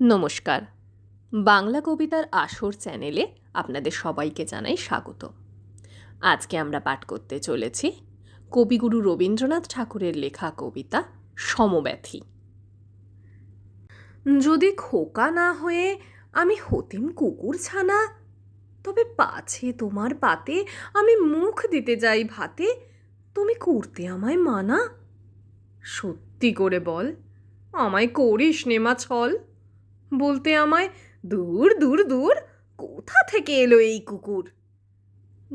নমস্কার। বাংলা কবিতার আসর চ্যানেলে আপনাদের সবাইকে জানাই স্বাগত। আজকে আমরা পাঠ করতে চলেছি কবিগুরু রবীন্দ্রনাথ ঠাকুরের লেখা কবিতা সমব্যথী। যদি খোকা না হয়ে আমি হতিম কুকুর ছানা, তবে পাছে তোমার পাতে আমি মুখ দিতে যাই ভাতে, তুমি করতে আমায় মানা? সত্যি করে বল, আমায় করিস নেমা ছল। বলতে আমায়, দূর দূর দূর, কোথা থেকে এলো এই কুকুর?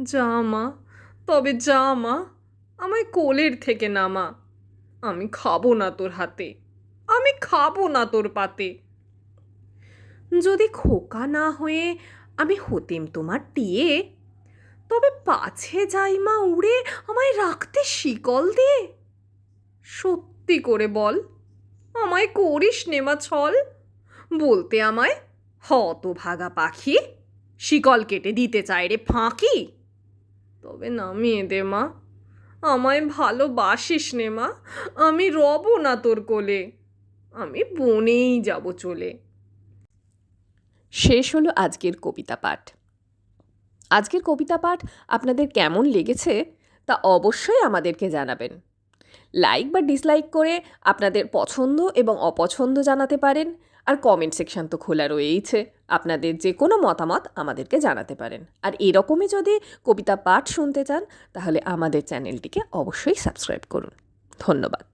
যা, মা, তবে যা, মা, আমায় কোলের থেকে নামা। আমি খাব না তোর হাতে, আমি খাব না তোর পাতে। যদি খোকা না হয়ে আমি হতেম তোমার টিয়ে, তবে পাছে যাই মা উড়ে আমায় রাখতে শিকল দিয়ে। সত্যি করে বল, আমায় করিস নেমা ছল? বলতে আমায় হত ভাগা পাখি, শিকল কেটে দিতে চায় রে ফাঁকি। তবে নামিয়ে দে মা, আমায় ভালোবাসিস নে মা, আমি রব না তোর কোলে, আমি বনেই যাব চলে। শেষ হলো আজকের কবিতা পাঠ। আজকের কবিতা পাঠ আপনাদের কেমন লেগেছে তা অবশ্যই আমাদেরকে জানাবেন। লাইক বা ডিসলাইক করে আপনাদের পছন্দ এবং অপছন্দ জানাতে পারেন। আর কমেন্ট সেকশন তো খোলা রয়েইছে। আপনাদের যে কোনো মতামত আমাদেরকে জানাতে পারেন। আর এরকমই যদি কবিতা পাঠ শুনতে চান, তাহলে আমাদের চ্যানেলটিকে অবশ্যই সাবস্ক্রাইব করুন। ধন্যবাদ।